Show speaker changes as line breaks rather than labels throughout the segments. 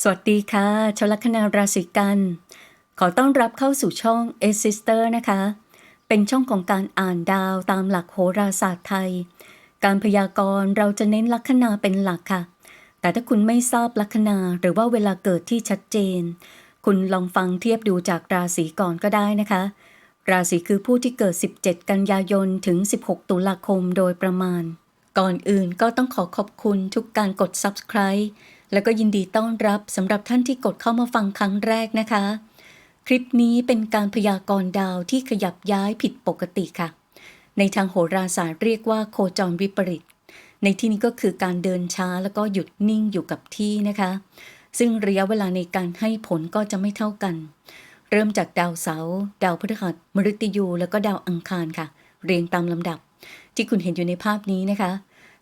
สวัสดีค่ะชลคนาราศีกัน ขอต้อนรับเข้าสู่ช่อง a s i s t e r นะคะ เป็นช่องของการอ่านดาวตามหลักโหราศาสตร์ไทย การพยากรณ์เราจะเน้นลัคนาเป็นหลักค่ะ แต่ถ้าคุณไม่ทราบลัคนาหรือว่าเวลาเกิดที่ชัดเจน คุณลองฟังเทียบดูจากราศีก่อนก็ได้นะคะ ราศีคือผู้ที่เกิด 17 กันยายนถึง 16 ตุลาคมโดยประมาณ ก่อนอื่นก็ต้องขอขอบคุณทุกการกด subscribe แล้วก็ยินดีต้อนรับสำหรับท่านที่กดเข้ามาฟังครั้งแรกนะคะ คลิปนี้เป็นการพยากรณ์ดาวที่ขยับย้ายผิดปกติค่ะ ในทางโหราศาสตร์เรียกว่าโคจรวิปริต ในที่นี้ก็คือการเดินช้าแล้วก็หยุดนิ่งอยู่กับที่นะคะ ซึ่งระยะเวลาในการให้ผลก็จะไม่เท่ากัน เริ่มจากดาวเสาร์ดาวพฤหัสมฤตยู แล้วก็ดาวอังคารค่ะ เรียงตามลำดับ ที่คุณเห็นอยู่ในภาพนี้นะคะ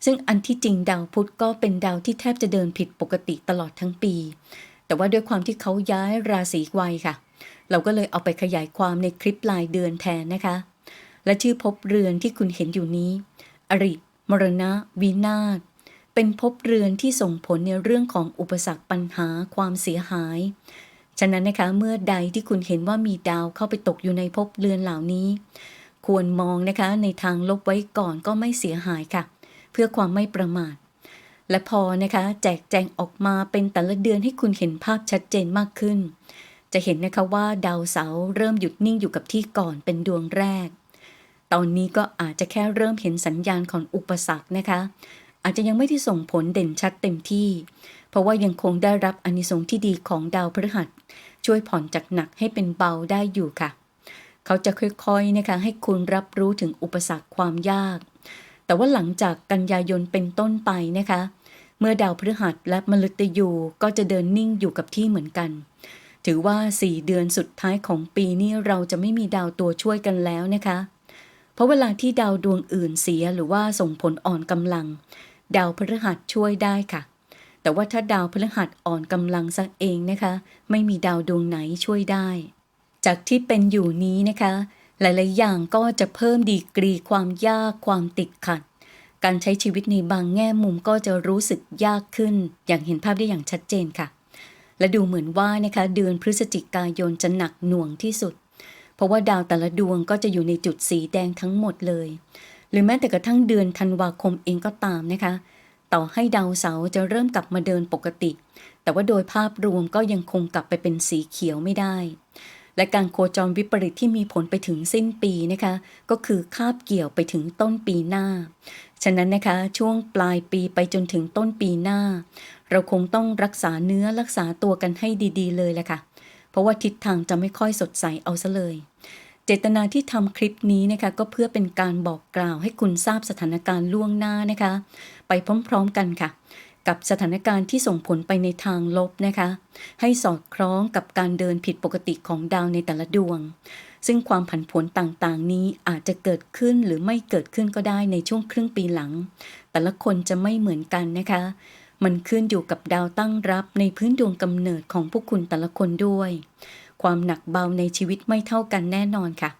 ซึ่งอันที่จริงดาวพุธก็เป็นดาวที่แทบจะเดินผิดปกติตลอดทั้งปี แต่ว่าด้วยความที่เขาย้ายราศีไวค่ะ เราก็เลยเอาไปขยายความในคลิปรายเดือนแทนนะคะ และชื่อภพเรือนที่คุณเห็นอยู่นี้ อริ มรณะ วินาศเป็นภพเรือนที่ส่งผลในเรื่องของอุปสรรคปัญหาความเสียหาย ฉะนั้นนะคะเมื่อใดที่คุณเห็นว่ามีดาวเข้าไปตกอยู่ในภพเรือนเหล่านี้ ควรมองนะคะในทางลบไว้ก่อนก็ไม่เสียหายค่ะ เพื่อความไม่ประมาท และพอนะคะแจกแจงออกมาเป็นแต่ละเดือนให้คุณเห็นภาพชัดเจนมากขึ้น จะเห็นนะคะว่าดาวเสาร์เริ่มหยุดนิ่งอยู่กับที่ก่อนเป็นดวงแรก ตอนนี้ก็อาจจะแค่เริ่มเห็นสัญญาณของอุปสรรคนะคะ อาจจะยังไม่ได้ส่งผลเด่นชัดเต็มที่ เพราะว่ายังคงได้รับอนิสงส์ที่ดีของดาวพฤหัส ช่วยผ่อนจากหนักให้เป็นเบาได้อยู่ค่ะเขาจะค่อยๆนะคะให้คุณรับรู้ถึงอุปสรรคความยาก แต่ว่าหลังจากกันยายนเป็นต้นไปนะคะ เมื่อดาวพฤหัสและมฤตยูก็จะเดินนิ่งอยู่กับที่เหมือนกัน ถือว่า 4 เดือนสุดท้ายของปีนี้เราจะไม่มีดาวตัวช่วยกันแล้วนะคะ เพราะเวลาที่ดาวดวงอื่นเสียหรือว่าส่งผลอ่อนกำลัง ดาวพฤหัสช่วยได้ค่ะ แต่ว่าถ้าดาวพฤหัสอ่อนกำลังสักเองนะคะ ไม่มีดาวดวงไหนช่วยได้ จากที่เป็นอยู่นี้นะคะหลาย ๆ อย่างก็จะเพิ่มดีกรีความยากความติดขัด การใช้ชีวิตในบางแง่มุมก็จะรู้สึกยากขึ้น อย่างเห็นภาพได้อย่างชัดเจนค่ะ และดูเหมือนว่านะคะเดือนพฤศจิกายนจะหนักหน่วงที่สุด เพราะว่าดาวแต่ละดวงก็จะอยู่ในจุดสีแดงทั้งหมดเลย หรือแม้แต่กระทั่งเดือนธันวาคมเองก็ตามนะคะ ต่อให้ดาวเสาร์จะเริ่มกลับมาเดินปกติ แต่ว่าโดยภาพรวมก็ยังคงกลับไปเป็นสีเขียวไม่ได้ และการโคจรวิปริตที่มีผลไปถึงสิ้นปีนะคะ ก็คือคาบเกี่ยวไปถึงต้นปีหน้า ฉะนั้นนะคะช่วงปลายปีไปจนถึงต้นปีหน้า เราคงต้องรักษาเนื้อรักษาตัวกันให้ดีๆ เลยแหละค่ะ เพราะว่าทิศทางจะไม่ค่อยสดใสเอาซะเลย เจตนาที่ทำคลิปนี้นะคะ ก็เพื่อเป็นการบอกกล่าวให้คุณทราบสถานการณ์ล่วงหน้านะคะ ไปพร้อมๆกันค่ะ กับสถานการณ์ที่ส่งผลไปในทางลบนะคะ ให้สอดคล้องกับการเดินผิดปกติของดาวในแต่ละดวง ซึ่งความผันผวนต่างๆ นี้อาจจะเกิดขึ้นหรือไม่เกิดขึ้นก็ได้ในช่วงครึ่งปีหลัง แต่ละคนจะไม่เหมือนกันนะคะ มันขึ้นอยู่กับดาวตั้งรับในพื้นดวงกำเนิดของพวกคุณแต่ละคนด้วย ความหนักเบาในชีวิตไม่เท่ากันแน่นอนค่ะ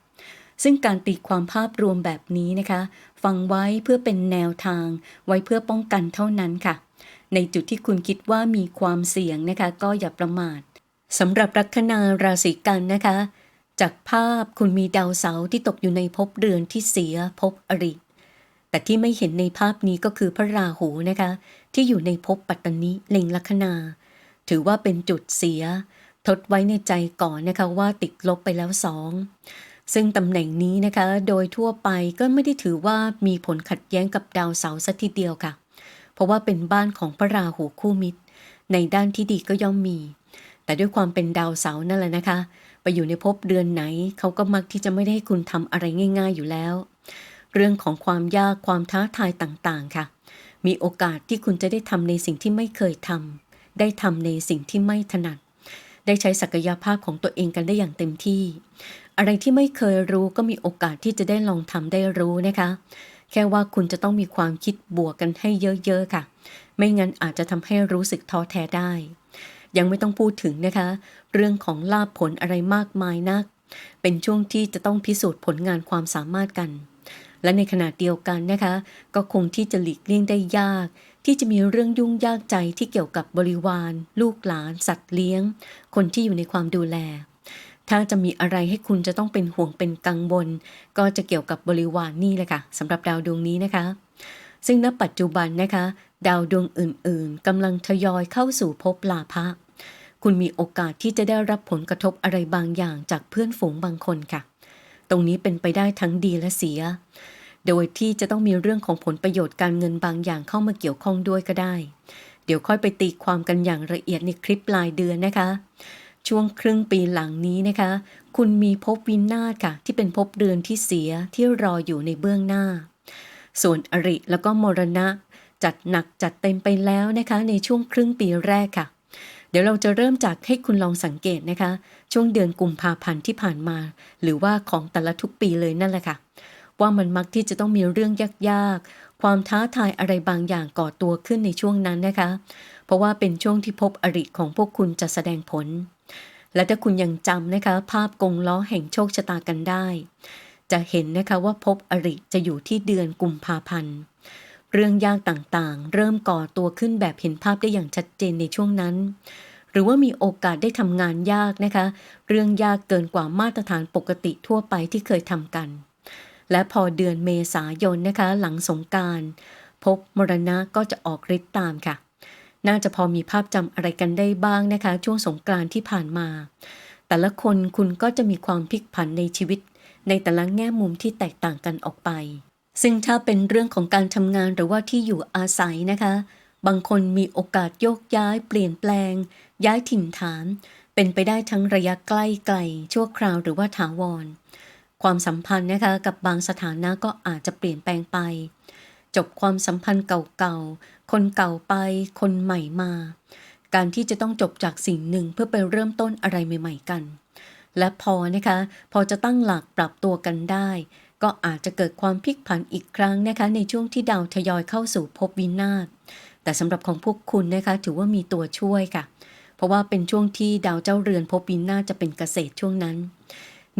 ซึ่งการตีความภาพรวมแบบนี้นะคะ ฟังไว้เพื่อเป็นแนวทาง ไว้เพื่อป้องกันเท่านั้นค่ะ ในจุดที่คุณคิดว่ามีความเสี่ยงนะคะ ก็อย่าประมาทสำหรับลัคนาราศีกันนะคะ จากภาพคุณมีดาวเสาร์ที่ตกอยู่ในภพเรือนที่เสียภพอริแต่ที่ไม่เห็นในภาพนี้ก็คือพระราหูนะคะ ที่อยู่ในภพปัตตนิเล็งลัคนา ถือว่าเป็นจุดเสีย ทดไว้ในใจก่อนนะคะว่าติดลบไปแล้วสอง ซึ่งตำแหน่งนี้นะคะ โดยทั่วไปก็ไม่ได้ถือว่ามีผลขัดแย้งกับดาวเสาร์สักทีเดียวค่ะ เพราะว่าเป็นบ้านของพระราหูคู่มิตร ในด้านที่ดีก็ย่อมมี แต่ด้วยความเป็นดาวเสาร์นั่นแหละนะคะ ไปอยู่ในภพเดือนไหนเขาก็มักที่จะไม่ได้ให้คุณทำอะไรง่าย ๆอยู่แล้ว เรื่องของความยากความท้าทายต่างๆค่ะ มีโอกาสที่คุณจะได้ทำในสิ่งที่ไม่เคยทำได้ทำในสิ่งที่ไม่ถนัดได้ใช้ศักยภาพของตัวเองกันได้อย่างเต็มที่ อะไรที่ไม่เคยรู้ก็มีโอกาสที่จะได้ลองทำได้รู้นะคะ แค่ว่าคุณจะต้องมีความคิดบวกกันให้เยอะๆค่ะ ไม่งั้นอาจจะทำให้รู้สึกท้อแท้ได้ ยังไม่ต้องพูดถึงนะคะ เรื่องของลาภผลอะไรมากมายนัก เป็นช่วงที่จะต้องพิสูจน์ผลงานความสามารถกัน และในขณะเดียวกันนะคะ ก็คงที่จะหลีกเลี่ยงได้ยากที่จะมีเรื่องยุ่งยากใจที่เกี่ยวกับบริวาร ลูกหลาน สัตว์เลี้ยง คนที่อยู่ในความดูแล ถ้าจะมีอะไรให้คุณจะต้องเป็นห่วงเป็นกังวลก็จะเกี่ยวกับบริวารนี่แหละค่ะสำหรับดาวดวงนี้นะคะ ซึ่งณปัจจุบันนะคะ ดาวดวงอื่นๆกำลังทยอยเข้าสู่ภพลาภะคุณมีโอกาสที่จะได้รับผลกระทบอะไรบางอย่างจากเพื่อนฝูงบางคนค่ะ ตรงนี้เป็นไปได้ทั้งดีและเสีย โดยที่จะต้องมีเรื่องของผลประโยชน์การเงินบางอย่างเข้ามาเกี่ยวข้องด้วยก็ได้ เดี๋ยวค่อยไปตีความกันอย่างละเอียดในคลิปปลายเดือนนะคะ ช่วงครึ่งปีหลังนี้นะคะ คุณมีภพวินาศค่ะ ที่เป็นภพเดือนที่เสียที่รออยู่ในเบื้องหน้า ส่วนอริแล้วก็มรณะ จัดหนักจัดเต็มไปแล้วนะคะ ในช่วงครึ่งปีแรกค่ะ เดี๋ยวเราจะเริ่มจากให้คุณลองสังเกตนะคะ ช่วงเดือนกุมภาพันธ์ที่ผ่านมา หรือว่าของแต่ละทุกปีเลยนั่นแหละค่ะ ว่ามันมักที่จะต้องมีเรื่องยากๆ ความท้าทายอะไรบางอย่างก่อตัวขึ้นในช่วงนั้นนะคะ เพราะว่าเป็นช่วงที่พบอริของพวกคุณจะแสดงผล และถ้าคุณยังจำนะคะ ภาพกงล้อแห่งโชคชะตากันได้ จะเห็นนะคะว่าพบอริจะอยู่ที่เดือนกุมภาพันธ์เรื่องยากต่างๆ เริ่มก่อตัวขึ้นแบบเห็นภาพได้อย่างชัดเจนในช่วงนั้น หรือว่ามีโอกาสได้ทำงานยากนะคะ เรื่องยากเกินกว่ามาตรฐานปกติทั่วไปที่เคยทำกัน และพอเดือนเมษายนนะคะ หลังสงการ พบมรณะก็จะออกฤทธิ์ตามค่ะ น่าจะพอมีภาพจำอะไรกันได้บ้างนะคะ ช่วงสงกรานที่ผ่านมา แต่ละคนคุณก็จะมีความพลิกผันในชีวิต ในแต่ละแง่มุมที่แตกต่างกันออกไป ซึ่งถ้าเป็นเรื่องของการทำงานหรือว่าที่อยู่อาศัยนะคะ บางคนมีโอกาสโยกย้ายเปลี่ยนแปลง ย้ายถิ่นฐาน เป็นไปได้ทั้งระยะใกล้ไกล ชั่วคราวหรือว่าถาวร ความสัมพันธ์นะคะกับบางสถานะก็อาจจะเปลี่ยนแปลงไปจบความสัมพันธ์เก่าๆ คนเก่าไป คนใหม่มา การที่จะต้องจบจากสิ่งหนึ่งเพื่อไปเริ่มต้นอะไรใหม่ ๆ กัน และพอนะคะ พอจะตั้งหลักปรับตัวกันได้ ก็อาจจะเกิดความพลิกผันอีกครั้งนะคะ ในช่วงที่ดาวทยอยเข้าสู่ภพวินาศแต่สำหรับของพวกคุณนะคะถือว่ามีตัวช่วยค่ะ เพราะว่าเป็นช่วงที่ดาวเจ้าเรือนภพวินาศจะเป็นเกษตรช่วงนั้น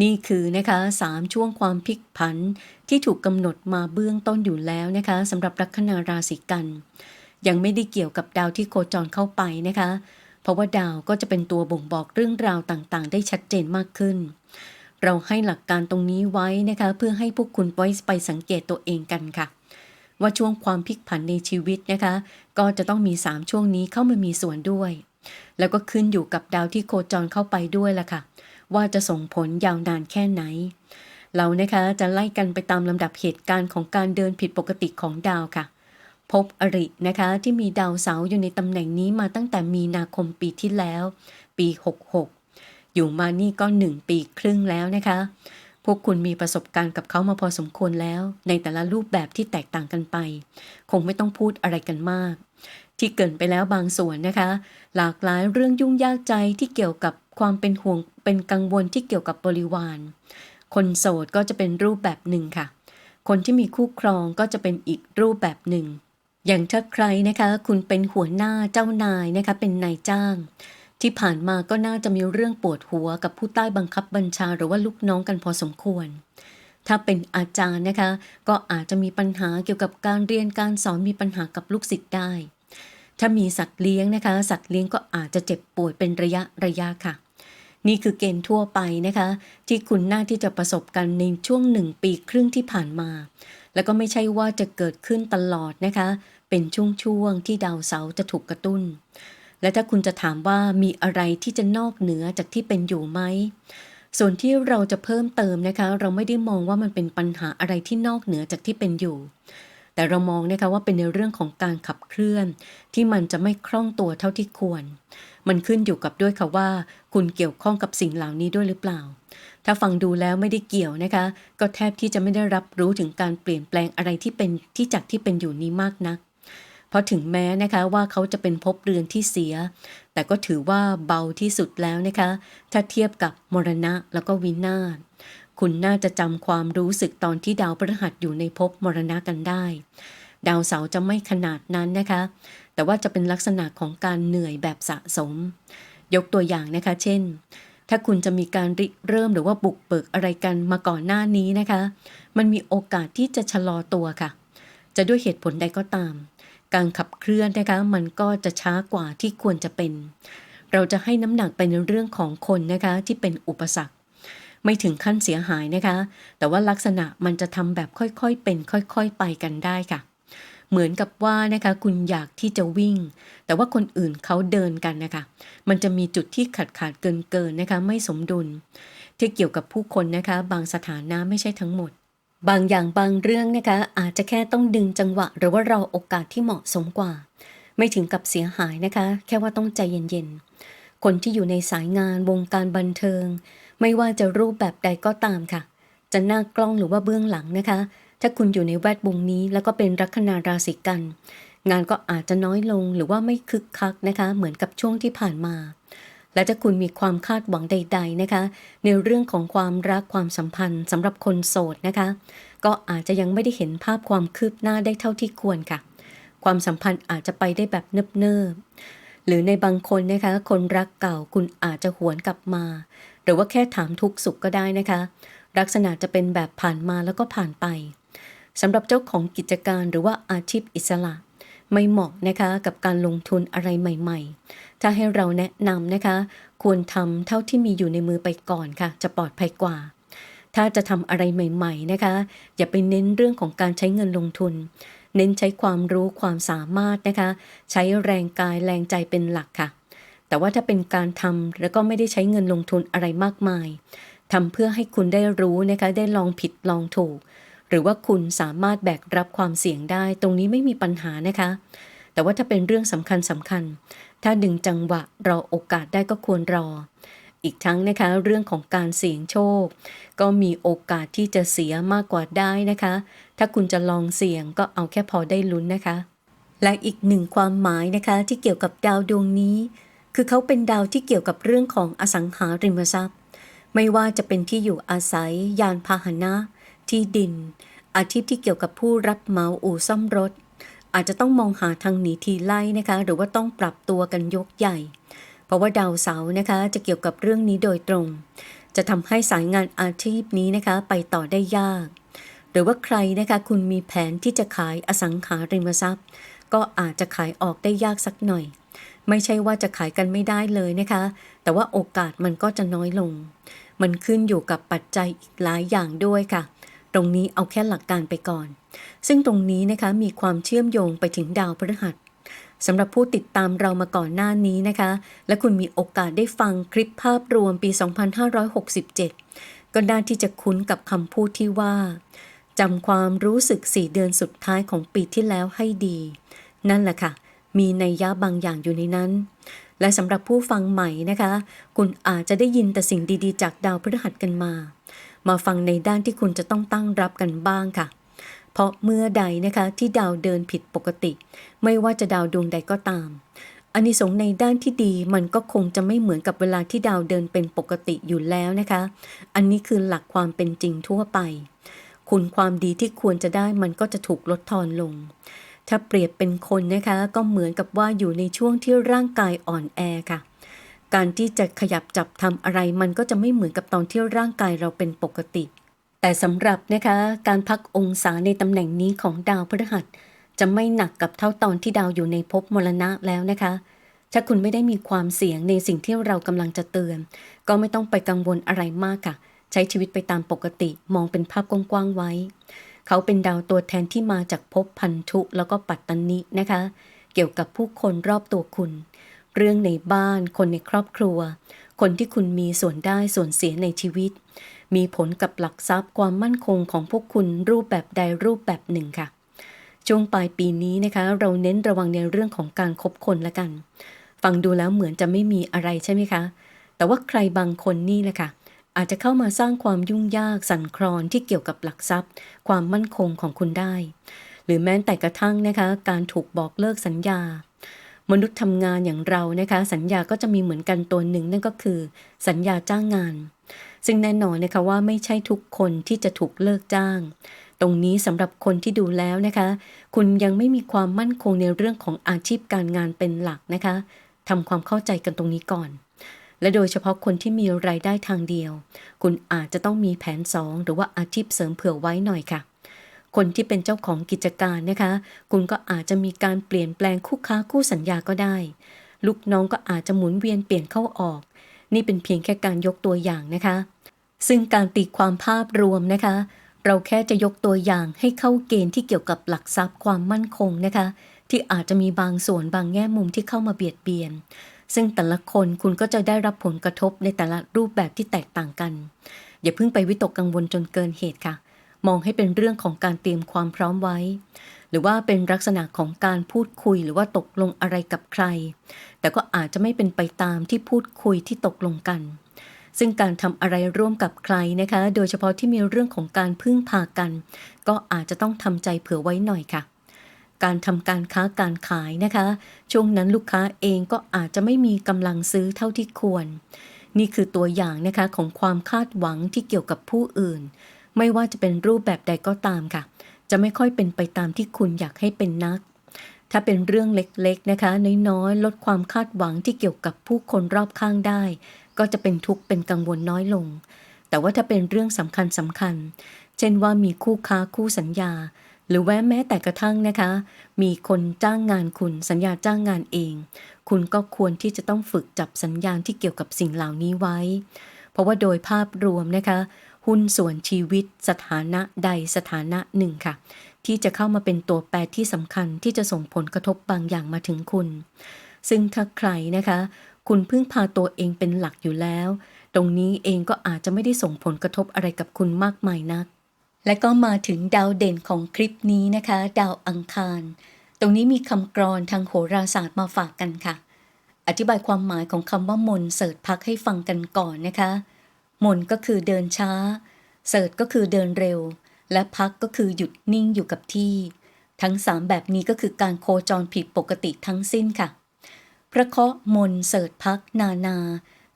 นี่คือนะคะสามช่วงความพลิกผันที่ถูกกำหนดมาเบื้องต้นอยู่แล้วนะคะสำหรับลัคนาราศีกัน ยังไม่ได้เกี่ยวกับดาวที่โคจรเข้าไปนะคะ เพราะว่าดาวก็จะเป็นตัวบ่งบอกเรื่องราวต่างๆ ได้ชัดเจนมากขึ้น เราให้หลักการตรงนี้ไว้นะคะ เพื่อให้พวกคุณไว้ไปสังเกตตัวเองกันค่ะ ว่าช่วงความพลิกผันในชีวิตนะคะ ก็จะต้องมี 3 ช่วงนี้เข้ามามีส่วนด้วย แล้วก็ขึ้นอยู่กับดาวที่โคจรเข้าไปด้วยล่ะค่ะ ว่าจะส่งผลยาวนานแค่ไหนเรานะคะจะไล่กันไปตามลำดับเหตุการณ์ของการเดินผิดปกติของดาวค่ะ พบอรินะคะที่มีดาวเสาร์อยู่ในตำแหน่งนี้มาตั้งแต่มีนาคมปีที่แล้ว ปี 66 อยู่มานี่ก็หนึ่งปีครึ่งแล้วนะคะ พวกคุณมีประสบการณ์กับเขามาพอสมควรแล้ว ในแต่ละรูปแบบที่แตกต่างกันไป คงไม่ต้องพูดอะไรกันมาก ที่เกินไปแล้วบางส่วนนะคะ หลากหลายเรื่องยุ่งยากใจที่เกี่ยวกับความเป็นห่วงเป็นกังวลที่เกี่ยวกับบริวาร คนโสดก็จะเป็นรูปแบบหนึ่งค่ะ คนที่มีคู่ครองก็จะเป็นอีกรูปแบบหนึ่ง อย่างถ้าใครนะคะ คุณเป็นหัวหน้าเจ้านายนะคะ เป็นนายจ้าง ที่ผ่านมาก็น่าจะมีเรื่องปวดหัวกับผู้ใต้บังคับบัญชาหรือว่าลูกน้องกันพอสมควร ถ้าเป็นอาจารย์นะคะ ก็อาจจะมีปัญหาเกี่ยวกับการเรียนการสอนมีปัญหากับลูกศิษย์ได้ ถ้ามีสัตว์เลี้ยงนะคะ สัตว์เลี้ยงก็อาจจะเจ็บป่วยเป็นระยะระยะค่ะนี่คือเกณฑ์ทั่วไปนะคะ ที่คุณน่าที่จะประสบกันในช่วงหนึ่งปีครึ่งที่ผ่านมา แล้วก็ไม่ใช่ว่าจะเกิดขึ้นตลอดนะคะ เป็นช่วงๆที่ดาวเสาร์จะถูกกระตุ้น และถ้าคุณจะถามว่ามีอะไรที่จะนอกเหนือจากที่เป็นอยู่ไหมส่วนที่เราจะเพิ่มเติมนะคะ เราไม่ได้มองว่ามันเป็นปัญหาอะไรที่นอกเหนือจากที่เป็นอยู่ แต่เรามองนะคะว่าเป็นในเรื่องของการขับเคลื่อน ที่มันจะไม่คล่องตัวเท่าที่ควร มันขึ้นอยู่กับด้วยค่ะว่า คุณเกี่ยวข้องกับสิ่งเหล่านี้ด้วยหรือเปล่า ถ้าฟังดูแล้วไม่ได้เกี่ยวนะคะ ก็แทบที่จะไม่ได้รับรู้ถึงการเปลี่ยนแปลงอะไรที่เป็นที่จากที่เป็นอยู่นี้มากนัก เพราะถึงแม้นะคะว่าเขาจะเป็นภพเรือนที่เสีย แต่ก็ถือว่าเบาที่สุดแล้วนะคะ ถ้าเทียบกับมรณะแล้วก็วินาศคุณน่าจะจำความรู้สึกตอนที่ดาวพฤหัสอยู่ในภพมรณะกันได้ ดาวเสาจะไม่ขนาดนั้นนะคะ แต่ว่าจะเป็นลักษณะของการเหนื่อยแบบสะสม ยกตัวอย่างนะคะ เช่น ถ้าคุณจะมีการริเริ่มหรือว่าบุกเบิกอะไรกันมาก่อนหน้านี้นะคะ มันมีโอกาสที่จะชะลอตัวค่ะ จะด้วยเหตุผลใดก็ตาม การขับเคลื่อนนะคะมันก็จะช้ากว่าที่ควรจะเป็น เราจะให้น้ำหนักไปในเรื่องของคนนะคะที่เป็นอุปสรรค ไม่ถึงขั้นเสียหายนะคะ แต่ว่าลักษณะมันจะทำแบบค่อยๆเป็น ค่อยๆไปกันได้ค่ะ เหมือนกับว่านะคะคุณอยากที่จะวิ่ง แต่ว่าคนอื่นเขาเดินกันนะคะ มันจะมีจุดที่ขาดขาดเกินเกินนะคะ ไม่สมดุล ที่เกี่ยวกับผู้คนนะคะ บางสถานะไม่ใช่ทั้งหมด บางอย่างบางเรื่องนะคะอาจจะแค่ต้องดึงจังหวะ หรือว่ารอโอกาสที่เหมาะสมกว่า ไม่ถึงกับเสียหายนะคะ แค่ว่าต้องใจเย็นๆ คนที่อยู่ในสายงานวงการบันเทิง ไม่ว่าจะรูปแบบใดก็ตามค่ะ จะหน้ากล้องหรือว่าเบื้องหลังนะคะ ถ้าคุณอยู่ในแวดวงนี้แล้วก็เป็นลัคนาราศีกัน งานก็อาจจะน้อยลงหรือว่าไม่คึกคักนะคะ เหมือนกับช่วงที่ผ่านมา และถ้าคุณมีความคาดหวังใด ๆนะคะ ในเรื่องของความรักความสัมพันธ์สำหรับคนโสดนะคะ ก็อาจจะยังไม่ได้เห็นภาพความคืบหน้าได้เท่าที่ควรค่ะ ความสัมพันธ์อาจจะไปได้แบบเนิบๆหรือในบางคนนะคะ คนรักเก่าคุณอาจจะหวนกลับมา หรือว่าแค่ถามทุกสุขก็ได้นะคะ ลักษณะจะเป็นแบบผ่านมาแล้วก็ผ่านไปสำหรับเจ้าของกิจการหรือว่าอาชีพอิสระ ไม่เหมาะนะคะกับการลงทุนอะไรใหม่ ๆ ถ้าให้เราแนะนำนะคะ ควรทำเท่าที่มีอยู่ในมือไปก่อนค่ะ จะปลอดภัยกว่า ถ้าจะทำอะไรใหม่ ๆนะคะ อย่าไปเน้นเรื่องของการใช้เงินลงทุน เน้นใช้ความรู้ความสามารถนะคะ ใช้แรงกายแรงใจเป็นหลักค่ะ แต่ว่าถ้าเป็นการทำแล้วก็ไม่ได้ใช้เงินลงทุนอะไรมากมายทำเพื่อให้คุณได้รู้นะคะ ได้ลองผิดลองถูก หรือว่าคุณสามารถแบกรับความเสี่ยงได้ตรงนี้ไม่มีปัญหานะคะ แต่ว่าถ้าเป็นเรื่องสำคัญสำคัญ ถ้าดึงจังหวะรอโอกาสได้ก็ควรรอ อีกทั้งนะคะเรื่องของการเสี่ยงโชค ก็มีโอกาสที่จะเสียมากกว่าได้นะคะ ถ้าคุณจะลองเสี่ยงก็เอาแค่พอได้ลุ้นนะคะ และอีกหนึ่งความหมายนะคะที่เกี่ยวกับดาวดวงนี้ คือเขาเป็นดาวที่เกี่ยวกับเรื่องของอสังหาริมทรัพย์ ไม่ว่าจะเป็นที่อยู่อาศัย ยานพาหนะ ที่ดิน อาชีพที่เกี่ยวกับผู้รับเหมาอู่ซ่อมรถ อาจจะต้องมองหาทางหนีทีไล่นะคะ หรือว่าต้องปรับตัวกันยกใหญ่ เพราะว่าดาวเสาร์นะคะ จะเกี่ยวกับเรื่องนี้โดยตรง จะทำให้สายงานอาชีพนี้นะคะ ไปต่อได้ยาก หรือว่าใครนะคะ คุณมีแผนที่จะขายอสังหาริมทรัพย์ ก็อาจจะขายออกได้ยากสักหน่อยไม่ใช่ว่าจะขายกันไม่ได้เลยนะคะ แต่ว่าโอกาสมันก็จะน้อยลง มันขึ้นอยู่กับปัจจัยอีกหลายอย่างด้วยค่ะ ตรงนี้เอาแค่หลักการไปก่อน ซึ่งตรงนี้นะคะมีความเชื่อมโยงไปถึงดาวพฤหัสสำหรับผู้ติดตามเรามาก่อนหน้านี้นะคะ และคุณมีโอกาสได้ฟังคลิปภาพรวมปี 2567 ก็น่าที่จะคุ้นกับคำพูดที่ว่าจำความรู้สึกสี่เดือนสุดท้ายของปีที่แล้วให้ดี นั่นแหละค่ะ มีในยยะบางอย่างอยู่ในนั้น และสำหรับผู้ฟังใหม่นะคะ คุณอาจจะได้ยินแต่สิ่งดีๆ จากดาวพฤหัสกันมา มาฟังในด้านที่คุณจะต้องตั้งรับกันบ้างค่ะ เพราะเมื่อใดนะคะที่ดาวเดินผิดปกติ ไม่ว่าจะดาวดวงใดก็ตามอานิสงในด้านที่ดีมันก็คงจะไม่เหมือนกับเวลาที่ดาวเดินเป็นปกติอยู่แล้วนะคะ อันนี้คือหลักความเป็นจริงทั่วไป คุณความดีที่ควรจะได้มันก็จะถูกลดทอนลง ถ้าเปรียบเป็นคนนะคะก็เหมือนกับว่าอยู่ในช่วงที่ร่างกายอ่อนแอค่ะ การที่จะขยับจับทำอะไรมันก็จะไม่เหมือนกับตอนที่ร่างกายเราเป็นปกติ แต่สำหรับนะคะการพักองศาในตำแหน่งนี้ของดาวพฤหัส จะไม่หนักกับเท่าตอนที่ดาวอยู่ในภพมรณะแล้วนะคะ ถ้าคุณไม่ได้มีความเสี่ยงในสิ่งที่เรากำลังจะเตือน ก็ไม่ต้องไปกังวลอะไรมากค่ะ ใช้ชีวิตไปตามปกติ มองเป็นภาพกว้างๆไว้ เขาเป็นดาวตัวแทนที่มาจากภพพันธุแล้วก็ปัตตานินะคะ เกี่ยวกับผู้คนรอบตัวคุณ เรื่องในบ้าน คนในครอบครัว คนที่คุณมีส่วนได้ส่วนเสียในชีวิต มีผลกับหลักทรัพย์ความมั่นคงของพวกคุณรูปแบบใดรูปแบบหนึ่งค่ะ ช่วงปลายปีนี้นะคะ เราเน้นระวังในเรื่องของการคบคนละกัน ฟังดูแล้วเหมือนจะไม่มีอะไรใช่ไหมคะ แต่ว่าใครบางคนนี่แหละค่ะ อาจจะเข้ามาสร้างความยุ่งยากสั่นคลอนที่เกี่ยวกับหลักทรัพย์ ความมั่นคงของคุณได้ หรือแม้แต่กระทั่งนะคะ การถูกบอกเลิกสัญญา มนุษย์ทำงานอย่างเรานะคะ สัญญาก็จะมีเหมือนกันตัวหนึ่งนั่นก็คือ สัญญาจ้างงาน ซึ่งแน่นอนนะคะว่าไม่ใช่ทุกคนที่จะถูกเลิกจ้าง ตรงนี้สำหรับคนที่ดูแล้วนะคะ คุณยังไม่มีความมั่นคงในเรื่องของอาชีพการงานเป็นหลักนะคะทำความเข้าใจกันตรงนี้ก่อน และโดยเฉพาะคนที่มีรายได้ทางเดียว คุณอาจจะต้องมีแผนสองหรือว่าอาชีพเสริมเผื่อไว้หน่อยค่ะ คนที่เป็นเจ้าของกิจการนะคะ คุณก็อาจจะมีการเปลี่ยนแปลงคู่ค้าคู่สัญญาก็ได้ ลูกน้องก็อาจจะหมุนเวียนเปลี่ยนเข้าออก นี่เป็นเพียงแค่การยกตัวอย่างนะคะ ซึ่งการตีความภาพรวมนะคะ เราแค่จะยกตัวอย่างให้เข้าเกณฑ์ที่เกี่ยวกับหลักทรัพย์ความมั่นคงนะคะที่อาจจะมีบางส่วนบางแง่มุมที่เข้ามาเบียดเบียน ซึ่งแต่ละคนคุณก็จะได้รับผลกระทบในแต่ละรูปแบบที่แตกต่างกัน อย่าเพิ่งไปวิตกกังวลจนเกินเหตุค่ะ มองให้เป็นเรื่องของการเตรียมความพร้อมไว้ หรือว่าเป็นลักษณะของการพูดคุยหรือว่าตกลงอะไรกับใคร แต่ก็อาจจะไม่เป็นไปตามที่พูดคุยที่ตกลงกัน ซึ่งการทำอะไรร่วมกับใครนะคะ โดยเฉพาะที่มีเรื่องของการพึ่งพากัน ก็อาจจะต้องทำใจเผื่อไว้หน่อยค่ะ การทำการค้าการขายนะคะ ช่วงนั้นลูกค้าเองก็อาจจะไม่มีกำลังซื้อเท่าที่ควร นี่คือตัวอย่างนะคะของความคาดหวังที่เกี่ยวกับผู้อื่น ไม่ว่าจะเป็นรูปแบบใดก็ตามค่ะ จะไม่ค่อยเป็นไปตามที่คุณอยากให้เป็นนัก ถ้าเป็นเรื่องเล็กๆนะคะ น้อยๆลดความคาดหวังที่เกี่ยวกับผู้คนรอบข้างได้ ก็จะเป็นทุกข์เป็นกังวลน้อยลง แต่ว่าถ้าเป็นเรื่องสำคัญสำคัญ เช่นว่ามีคู่ค้าคู่สัญญา หรือแม้แม้แต่กระทั่งนะคะ มีคนจ้างงานคุณสัญญาจ้างงานเอง คุณก็ควรที่จะต้องฝึกจับสัญญาณที่เกี่ยวกับสิ่งเหล่านี้ไว้ เพราะว่าโดยภาพรวมนะคะ หุ้นส่วนชีวิตสถานะใดสถานะหนึ่งค่ะ ที่จะเข้ามาเป็นตัวแปรที่สำคัญที่จะส่งผลกระทบบางอย่างมาถึงคุณ ซึ่งถ้าใครนะคะ คุณพึ่งพาตัวเองเป็นหลักอยู่แล้ว ตรงนี้เองก็อาจจะไม่ได้ส่งผลกระทบอะไรกับคุณมากมายนัก และก็มาถึงดาวเด่นของคลิปนี้นะคะ ดาวอังคาร ตรงนี้มีคำกรอนทางโหราศาสตร์มาฝากกันค่ะ อธิบายความหมายของคำว่ามนเสิร์ชพักให้ฟังกันก่อนนะคะ มนก็คือเดินช้า เสิร์ชก็คือเดินเร็ว และพักก็คือหยุดนิ่งอยู่กับที่ ทั้งสามแบบนี้ก็คือการโคจรผิดปกติทั้งสิ้นค่ะ พระเคาะมนเสิร์ชพักนานา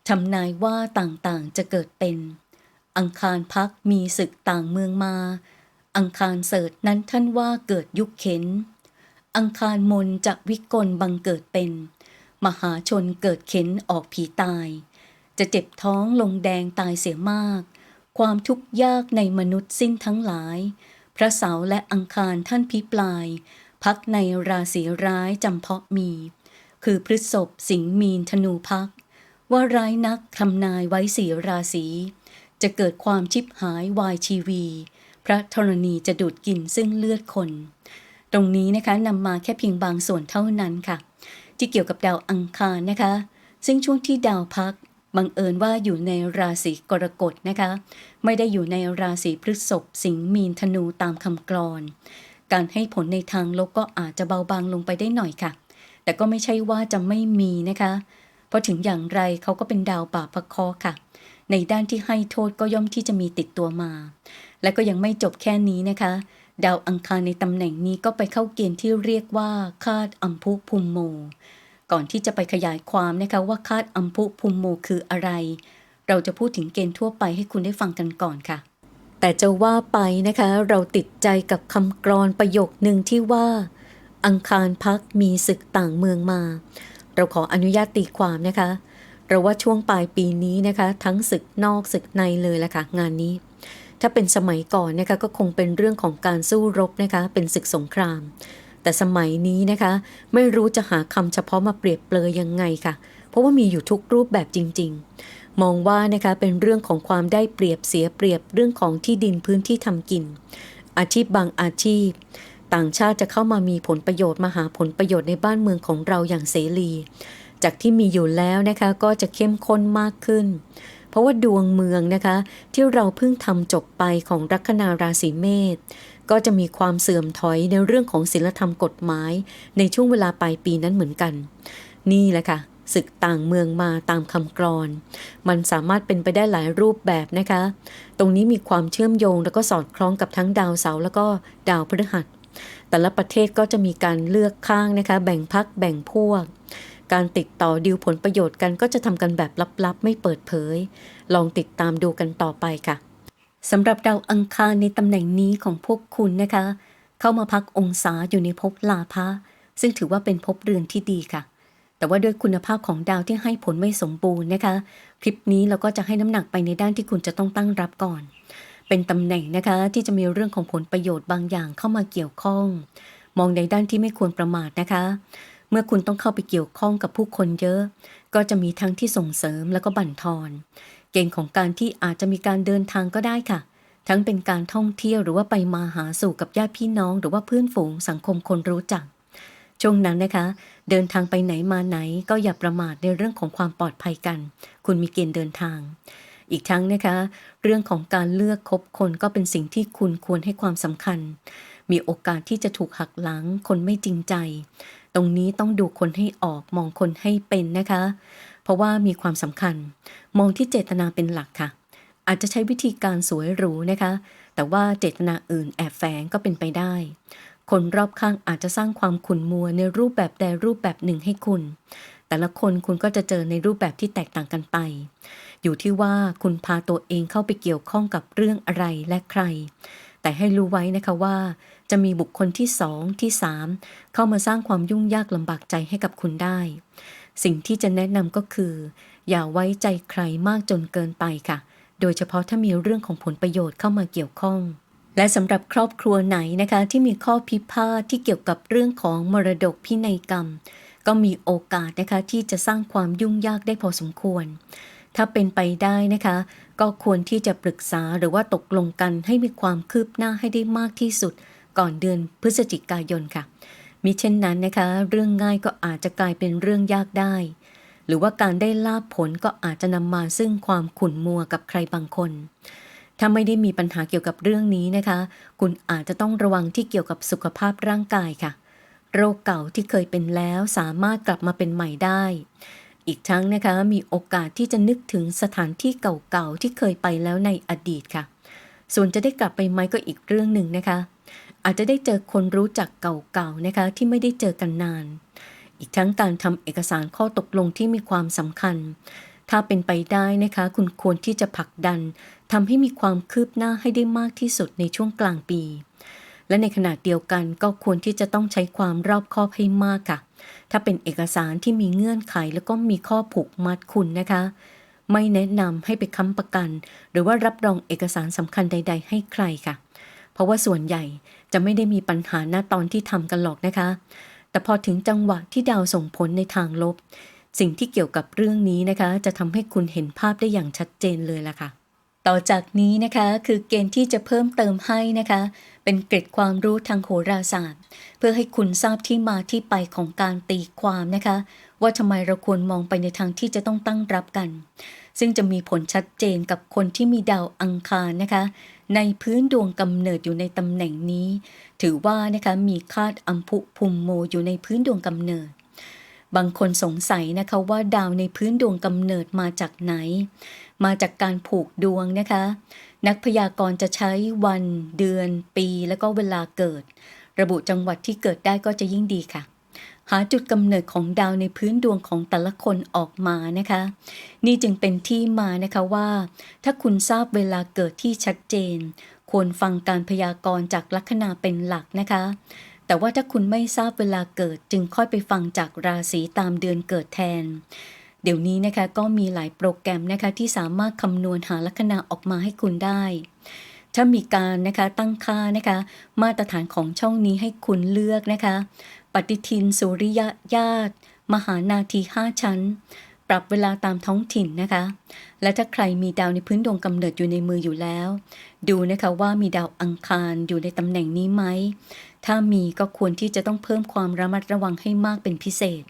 ทำนายว่าต่างๆจะเกิดเป็น อังคารพักมีศึกต่างเมืองมา อังคารเสิร์ชนั้นท่านว่าเกิดยุคเข็น อังคารมนจะวิกลบังเกิดเป็น มหาชนเกิดเข็นออกผีตาย จะเจ็บท้องลงแดงตายเสียมาก ความทุกข์ยากในมนุษย์สิ้นทั้งหลาย พระเสาร์และอังคารท่านพิปลาย พักในราศีร้ายจำเพาะมี คือพฤษภสิงห์มีนธนูพักว่าร้ายนักทำนายไว้สีราศี จะเกิดความชิบหายวายชีวี พระธรณีจะดูดกินซึ่งเลือดคน ตรงนี้นะคะนำมาแค่เพียงบางส่วนเท่านั้นค่ะ ที่เกี่ยวกับดาวอังคารนะคะ ซึ่งช่วงที่ดาวพักบังเอิญว่าอยู่ในราศีกรกฎนะคะ ไม่ได้อยู่ในราศีพฤษภสิงห์มีนธนูตามคำกรอน การให้ผลในทางลบก็อาจจะเบาบางลงไปได้หน่อยค่ะ แต่ก็ไม่ใช่ว่าจะไม่มีนะคะ เพราะถึงอย่างไรเขาก็เป็นดาวป่าพะคอค่ะ ในด้านที่ให้โทษก็ย่อมที่จะมีติดตัวมา และก็ยังไม่จบแค่นี้นะคะ ดาวอังคารในตำแหน่งนี้ก็ไปเข้าเกณฑ์ที่เรียกว่าคาดอัมพุภูมิโม ก่อนที่จะไปขยายความนะคะว่าคาดอัมพุภูมิโมคืออะไร เราจะพูดถึงเกณฑ์ทั่วไปให้คุณได้ฟังกันก่อนค่ะ แต่จะว่าไปนะคะ เราติดใจกับคำกรอนประโยคหนึ่งที่ว่า อังคารพักมีศึกต่างเมืองมา เราขออนุญาตตีความนะคะ เราว่าช่วงปลายปีนี้นะคะ ทั้งศึกนอกศึกในเลยละค่ะ งานนี้ ถ้าเป็นสมัยก่อนนะคะก็คงเป็นเรื่องของการสู้รบนะคะ เป็นศึกสงคราม แต่สมัยนี้นะคะ ไม่รู้จะหาคำเฉพาะมาเปรียบเปรยยังไงค่ะ เพราะว่ามีอยู่ทุกรูปแบบจริง ๆ มองว่านะคะเป็นเรื่องของความได้เปรียบเสียเปรียบเรื่องของที่ดินพื้นที่ทำกิน อาชีพบางอาชีพ ต่างชาติจะเข้ามามีผลประโยชน์มาหาผลประโยชน์ในบ้านเมืองของเราอย่างเสรี จากที่มีอยู่แล้วนะคะก็จะเข้มข้นมากขึ้น เพราะว่าดวงเมืองนะคะ ที่เราเพิ่งทำจบไปของลัคนาราศีเมษก็จะมีความเสื่อมถอยในเรื่องของศีลธรรมกฎหมาย ในช่วงเวลาปลายปีนั้นเหมือนกัน นี่แหละค่ะศึกต่างเมืองมาตามคำกรอน มันสามารถเป็นไปได้หลายรูปแบบนะคะ ตรงนี้มีความเชื่อมโยงแล้วก็สอดคล้องกับทั้งดาวเสาร์แล้วก็ดาวพฤหัส แต่ละประเทศก็จะมีการเลือกข้างนะคะ แบ่งพักแบ่งพวก การติดต่อดิวผลประโยชน์กันก็จะทำกันแบบลับๆ ไม่เปิดเผย ลองติดตามดูกันต่อไปค่ะสำหรับดาวอังคารในตำแหน่งนี้ของพวกคุณนะคะ เข้ามาพักองศาอยู่ในภพลาภะซึ่งถือว่าเป็นภพเรือนที่ดีค่ะ แต่ว่าด้วยคุณภาพของดาวที่ให้ผลไม่สมบูรณ์นะคะ คลิปนี้เราก็จะให้น้ำหนักไปในด้านที่คุณจะต้องตั้งรับก่อน เป็นตำแหน่งนะคะที่จะมีเรื่องของผลประโยชน์บางอย่างเข้ามาเกี่ยวข้อง มองในด้านที่ไม่ควรประมาทนะคะ มื่อคุณต้องเข้าไปเกี่ยวข้องกับผู้คนเยอะ ก็จะมีทั้งที่ส่งเสริมแล้วก็บั่นทอน เกณฑ์ของการที่อาจจะมีการเดินทางก็ได้ค่ะ ทั้งเป็นการท่องเที่ยวหรือว่าไปมาหาสู่กับญาติพี่น้อง หรือว่าเพื่อนฝูงสังคมคนรู้จัก ช่วงนั้นนะคะ เดินทางไปไหนมาไหนก็อย่าประมาทในเรื่องของความปลอดภัยกัน คุณมีเกณฑ์เดินทางอีกทั้งนะคะ เรื่องของการเลือกคบคนก็เป็นสิ่งที่คุณควรให้ความสำคัญ มีโอกาสที่จะถูกหักหลังคนไม่จริงใจ ตรงนี้ต้องดูคนให้ออกมองคนให้เป็นนะคะ เพราะว่ามีความสำคัญ มองที่เจตนาเป็นหลักค่ะ อาจจะใช้วิธีการสวยหรูนะคะ แต่ว่าเจตนาอื่นแอบแฝงก็เป็นไปได้ คนรอบข้างอาจจะสร้างความขุ่นมัวในรูปแบบใดรูปแบบหนึ่งให้คุณ แต่ละคนคุณก็จะเจอในรูปแบบที่แตกต่างกันไป อยู่ที่ว่าคุณพาตัวเองเข้าไปเกี่ยวข้องกับเรื่องอะไรและใคร แต่ให้รู้ไว้นะคะว่า จะมีบุคคลที่สองที่สามเข้ามาสร้างความยุ่งยากลำบากใจให้กับคุณได้ สิ่งที่จะแนะนำก็คือ อย่าไว้ใจใครมากจนเกินไปค่ะ โดยเฉพาะถ้ามีเรื่องของผลประโยชน์เข้ามาเกี่ยวข้อง และสำหรับครอบครัวไหนนะคะ ที่มีข้อพิพาทที่เกี่ยวกับเรื่องของมรดกพินัยกรรม ก็มีโอกาสนะคะที่จะสร้างความยุ่งยากได้พอสมควรถ้าเป็นไปได้นะคะ ก็ควรที่จะปรึกษาหรือว่าตกลงกันให้มีความคืบหน้าให้ได้มากที่สุด ก่อนเดือนพฤศจิกายนค่ะ มิเช่นนั้นนะคะ เรื่องง่ายก็อาจจะกลายเป็นเรื่องยากได้ หรือว่าการได้ลาบผลก็อาจจะนำมาซึ่งความขุ่นมัวกับใครบางคน ถ้าไม่ได้มีปัญหาเกี่ยวกับเรื่องนี้นะคะ คุณอาจจะต้องระวังที่เกี่ยวกับสุขภาพร่างกายค่ะ โรคเก่าที่เคยเป็นแล้วสามารถกลับมาเป็นใหม่ได้ อีกทั้งนะคะมีโอกาสที่จะนึกถึงสถานที่เก่าๆที่เคยไปแล้วในอดีตค่ะ ส่วนจะได้กลับไปไหมก็อีกเรื่องหนึ่งนะคะ อาจจะได้เจอคนรู้จักเก่าๆนะคะที่ไม่ได้เจอกันนาน อีกทั้งการทำเอกสารข้อตกลงที่มีความสำคัญ ถ้าเป็นไปได้นะคะ คุณควรที่จะผลักดันทำให้มีความคืบหน้าให้ได้มากที่สุดในช่วงกลางปี และในขณะเดียวกันก็ควรที่จะต้องใช้ความรอบคอบให้มากค่ะ ถ้าเป็นเอกสารที่มีเงื่อนไขแล้วก็มีข้อผูกมัดคุณนะคะไม่แนะนำให้ไปค้ำประกัน หรือว่ารับรองเอกสารสำคัญใด ๆ ให้ใครค่ะ เพราะว่าส่วนใหญ่จะไม่ได้มีปัญหาณตอนที่ทำกันหรอกนะคะ แต่พอถึงจังหวะที่ดาวส่งผลในทางลบ สิ่งที่เกี่ยวกับเรื่องนี้นะคะ จะทำให้คุณเห็นภาพได้อย่างชัดเจนเลยล่ะค่ะต่อจากนี้นะคะคือเกณฑ์ที่จะเพิ่มเติมให้นะคะ เป็นเกร็ดความรู้ทางโหราศาสตร์ เพื่อให้คุณทราบที่มาที่ไปของการตีความนะคะ ว่าทำไมเราควรมองไปในทางที่จะต้องตั้งรับกัน ซึ่งจะมีผลชัดเจนกับคนที่มีดาวอังคารนะคะ ในพื้นดวงกำเนิดอยู่ในตำแหน่งนี้ ถือว่านะคะมีคาดอัมพุพุมโมอยู่ในพื้นดวงกำเนิด บางคนสงสัยนะคะว่าดาวในพื้นดวงกำเนิดมาจากไหน มาจากการผูกดวงนะคะ นักพยากรณ์จะใช้วัน เดือน ปี แล้วก็เวลาเกิด ระบุจังหวัดที่เกิดได้ก็จะยิ่งดีค่ะ หาจุดกำเนิดของดาวในพื้นดวงของแต่ละคนออกมานะคะ นี่จึงเป็นที่มานะคะว่า ถ้าคุณทราบเวลาเกิดที่ชัดเจน ควรฟังการพยากรณ์จากลัคนาเป็นหลักนะคะ แต่ว่าถ้าคุณไม่ทราบเวลาเกิดจึงค่อยไปฟังจากราศีตามเดือนเกิดแทนเดี๋ยวนี้นะคะก็มีหลายโปรแกรมนะคะที่สามารถคำนวณหาลัคนาออกมาให้คุณได้ ถ้ามีการนะคะตั้งค่านะคะ มาตรฐานของช่องนี้ให้คุณเลือกนะคะ ปฏิทินสุริยญาติ มหานาที5ชั้น ปรับเวลาตามท้องถิ่นนะคะ และถ้าใครมีดาวในพื้นดวงกำเนิดอยู่ในมืออยู่แล้ว ดูนะคะว่ามีดาวอังคารอยู่ในตำแหน่งนี้ไหม ถ้ามีก็ควรที่จะต้องเพิ่มความระมัดระวังให้มากเป็นพิเศษ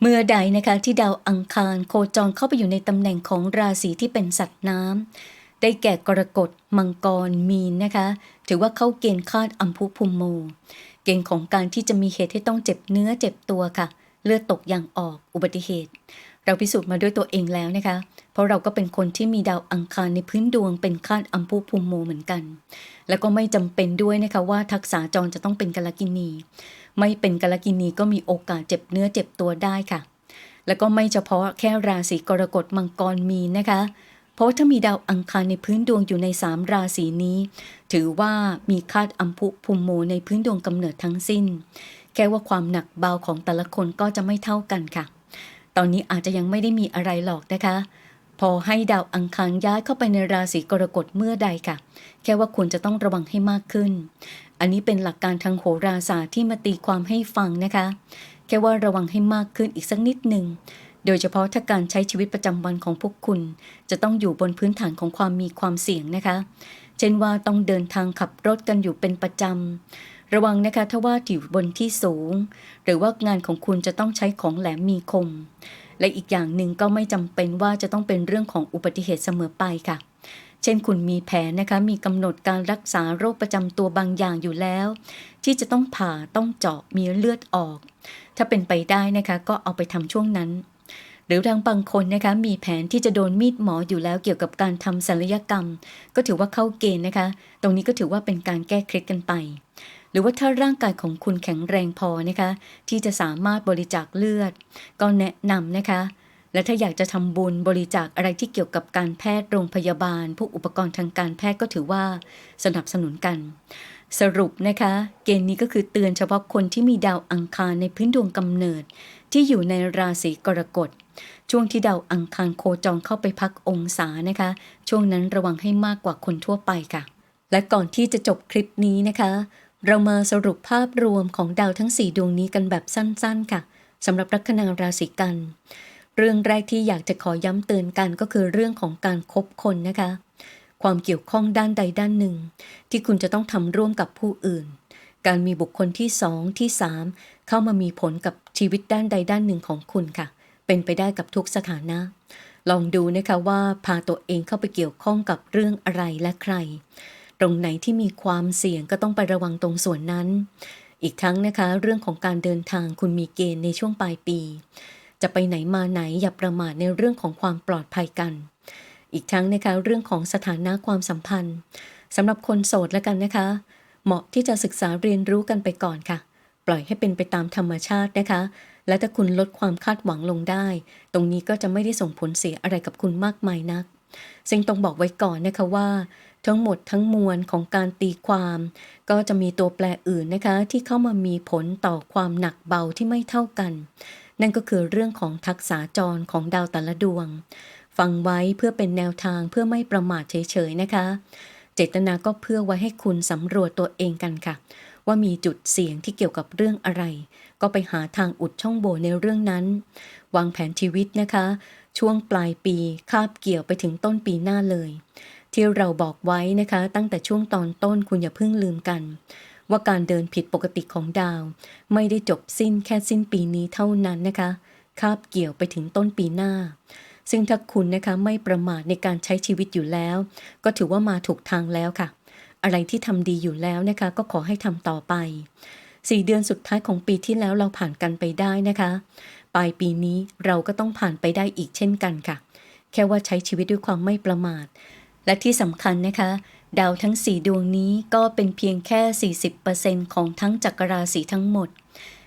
เมื่อใดนะคะที่ดาวอังคารโคจรเข้าไปอยู่ในตำแหน่งของราศีที่เป็นสัตว์น้ำได้แก่กรกฎมังกรมีนนะคะ ถือว่าเข้าเกณฑ์คาดอัมพุพุมโม เกณฑ์ของการที่จะมีเหตุให้ต้องเจ็บเนื้อเจ็บตัวค่ะ เลือดตกอย่างออกอุบัติเหตุ เราพิสูจน์มาด้วยตัวเองแล้วนะคะ เพราะเราก็เป็นคนที่มีดาวอังคารในพื้นดวงเป็นคาดอัมพุพุมโมเหมือนกัน แล้วก็ไม่จำเป็นด้วยนะคะว่าทักษะจรจะต้องเป็นกาลกินี ไม่เป็นกาลกินีก็มีโอกาสเจ็บเนื้อเจ็บตัวได้ค่ะ แล้วก็ไม่เฉพาะแค่ราศีกรกฎมังกรมีนะคะ เพราะถ้ามีดาวอังคารในพื้นดวงอยู่ในสามราศีนี้ ถือว่ามีคาดอัมพุพุมโมในพื้นดวงกำเนิดทั้งสิ้น แค่ว่าความหนักเบาของแต่ละคนก็จะไม่เท่ากันค่ะ ตอนนี้อาจจะยังไม่ได้มีอะไรหรอกนะคะ พอให้ดาวอังคารย้ายเข้าไปในราศีกรกฎเมื่อใดค่ะ แค่ว่าคุณจะต้องระวังให้มากขึ้น อันนี้เป็นหลักการทางโหราศาสตร์ที่มาตีความให้ฟังนะคะ แค่ว่าระวังให้มากขึ้นอีกสักนิดหนึ่ง โดยเฉพาะถ้าการใช้ชีวิตประจำวันของพวกคุณ จะต้องอยู่บนพื้นฐานของความมีความเสี่ยงนะคะ เช่นว่าต้องเดินทางขับรถกันอยู่เป็นประจำ ระวังนะคะถ้าว่าอยู่บนที่สูง หรือว่างานของคุณจะต้องใช้ของแหลมมีคม และอีกอย่างหนึ่งก็ไม่จำเป็นว่าจะต้องเป็นเรื่องของอุบัติเหตุเสมอไปค่ะ เช่นคุณมีแผนนะคะมีกำหนดการรักษาโรคประจำตัวบางอย่างอยู่แล้ว ที่จะต้องผ่าต้องเจาะมีเลือดออก ถ้าเป็นไปได้นะคะก็เอาไปทำช่วงนั้น หรือทางบางคนนะคะมีแผนที่จะโดนมีดหมออยู่แล้วเกี่ยวกับการทำศัลยกรรม ก็ถือว่าเข้าเกณฑ์นะคะ ตรงนี้ก็ถือว่าเป็นการแก้เคล็ดกันไป หรือว่าถ้าร่างกายของคุณแข็งแรงพอนะคะ ที่จะสามารถบริจาคเลือด ก็แนะนำนะคะ และถ้าอยากจะทำบุญบริจาคอะไรที่เกี่ยวกับการแพทย์โรงพยาบาล พวกอุปกรณ์ทางการแพทย์ก็ถือว่าสนับสนุนกันสรุปนะคะ เกณฑ์นี้ก็คือเตือนเฉพาะคนที่มีดาวอังคารในพื้นดวงกำเนิด ที่อยู่ในราศีกรกฎ ช่วงที่ดาวอังคารโคจรเข้าไปพักองศานะคะ ช่วงนั้นระวังให้มากกว่าคนทั่วไปค่ะ และก่อนที่จะจบคลิปนี้นะคะ เรามาสรุปภาพรวมของดาวทั้ง 4 ดวงนี้กันแบบสั้นๆค่ะสำหรับลัคนาราศีกัน เรื่องแรกที่อยากจะขอย้ำเตือนกันก็คือเรื่องของการคบคนนะคะ ความเกี่ยวข้องด้านใดด้านหนึ่ง ที่คุณจะต้องทำร่วมกับผู้อื่น การมีบุคคลที่สองที่สามเข้ามามีผลกับชีวิตด้านใดด้านหนึ่งของคุณค่ะ เป็นไปได้กับทุกสถานะ ลองดูนะคะว่าพาตัวเองเข้าไปเกี่ยวข้องกับเรื่องอะไรและใคร ตรงไหนที่มีความเสี่ยงก็ต้องไประวังตรงส่วนนั้น อีกทั้งนะคะเรื่องของการเดินทางคุณมีเกณฑ์ในช่วงปลายปี จะไปไหนมาไหนอย่าประมาทในเรื่องของความปลอดภัยกัน อีกทั้งนะคะเรื่องของสถานะความสัมพันธ์สำหรับคนโสดแล้วกันนะคะ เหมาะที่จะศึกษาเรียนรู้กันไปก่อนค่ะ ปล่อยให้เป็นไปตามธรรมชาตินะคะ และถ้าคุณลดความคาดหวังลงได้ ตรงนี้ก็จะไม่ได้ส่งผลเสียอะไรกับคุณมากมายนัก ซึ่งต้องบอกไว้ก่อนนะคะว่า ทั้งหมดทั้งมวลของการตีความ ก็จะมีตัวแปรอื่นนะคะ ที่เข้ามามีผลต่อความหนักเบาที่ไม่เท่ากัน นั่นก็คือเรื่องของทักษะจรของดาวแต่ละดวง ฟังไว้เพื่อเป็นแนวทางเพื่อไม่ประมาทเฉยๆนะคะ เจตนาก็เพื่อไว้ให้คุณสำรวจตัวเองกันค่ะ ว่ามีจุดเสี่ยงที่เกี่ยวกับเรื่องอะไร ก็ไปหาทางอุดช่องโหว่ในเรื่องนั้น วางแผนชีวิตนะคะ ช่วงปลายปีคาบเกี่ยวไปถึงต้นปีหน้าเลย ที่เราบอกไว้นะคะ ตั้งแต่ช่วงตอนต้นคุณอย่าเพิ่งลืมกัน ว่าการเดินผิดปกติของดาว ไม่ได้จบสิ้นแค่สิ้นปีนี้เท่านั้นนะคะคาบเกี่ยวไปถึงต้นปีหน้า ซึ่งถ้าคุณนะคะไม่ประมาทในการใช้ชีวิตอยู่แล้ว ก็ถือว่ามาถูกทางแล้วค่ะ อะไรที่ทำดีอยู่แล้วนะคะก็ขอให้ทำต่อไปสี่เดือนสุดท้ายของปีที่แล้วเราผ่านกันไปได้นะคะ ปลายปีนี้เราก็ต้องผ่านไปได้อีกเช่นกันค่ะ แค่ว่าใช้ชีวิตด้วยความไม่ประมาท และที่สำคัญนะคะ ดาวทั้ง 4 ดวงนี้ก็เป็นเพียงแค่ 40%ของทั้งจักรราศีทั้งหมด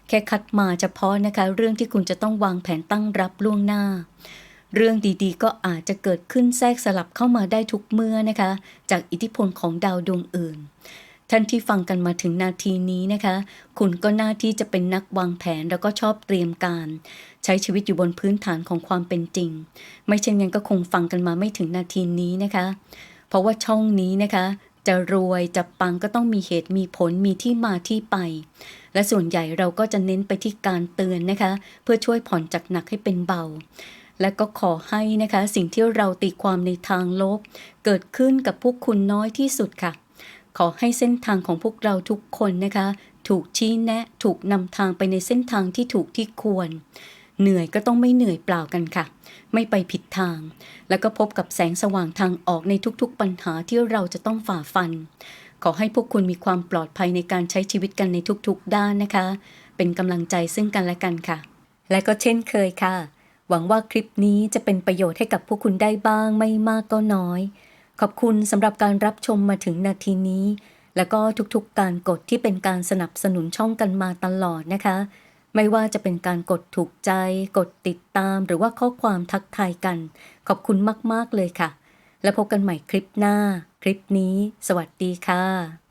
แค่คัดมาเฉพาะนะคะ เรื่องที่คุณจะต้องวางแผนตั้งรับล่วงหน้า เรื่องดีๆ ก็อาจจะเกิดขึ้นแทรกสลับเข้ามาได้ทุกเมื่อนะคะ จากอิทธิพลของดาวดวงอื่น ท่านที่ฟังกันมาถึงนาทีนี้นะคะ คุณก็น่าที่จะเป็นนักวางแผนแล้วก็ชอบเตรียมการ ใช้ชีวิตอยู่บนพื้นฐานของความเป็นจริง ไม่เช่นนั้นก็คงฟังกันมาไม่ถึงนาทีนี้นะคะ เพราะว่าช่องนี้นะคะจะรวยจะปังก็ต้องมีเหตุมีผลมีที่มาที่ไป และส่วนใหญ่เราก็จะเน้นไปที่การเตือนนะคะ เพื่อช่วยผ่อนจากหนักให้เป็นเบา และก็ขอให้นะคะสิ่งที่เราตีความในทางลบ เกิดขึ้นกับพวกคุณน้อยที่สุดค่ะ ขอให้เส้นทางของพวกเราทุกคนนะคะ ถูกชี้แนะ ถูกนำทางไปในเส้นทางที่ถูกที่ควร เหนื่อยก็ต้องไม่เหนื่อยเปล่ากันค่ะ ไม่ไปผิดทาง แล้วก็พบกับแสงสว่างทางออกในทุกๆปัญหาที่เราจะต้องฝ่าฟัน ขอให้พวกคุณมีความปลอดภัยในการใช้ชีวิตกันในทุกๆ ด้านนะคะ เป็นกำลังใจซึ่งกันและกันค่ะ และก็เช่นเคยค่ะ หวังว่าคลิปนี้จะเป็นประโยชน์ให้กับพวกคุณได้บ้างไม่มากก็น้อย ขอบคุณสำหรับการรับชมมาถึงนาทีนี้ แล้วก็ทุกๆการกดที่เป็นการสนับสนุนช่องกันมาตลอดนะคะ ไม่ว่าจะเป็นการกดถูกใจ กดติดตามหรือว่าข้อความทักทายกัน ขอบคุณมากๆเลยค่ะ แล้วพบกันใหม่คลิปหน้า คลิปนี้ สวัสดีค่ะ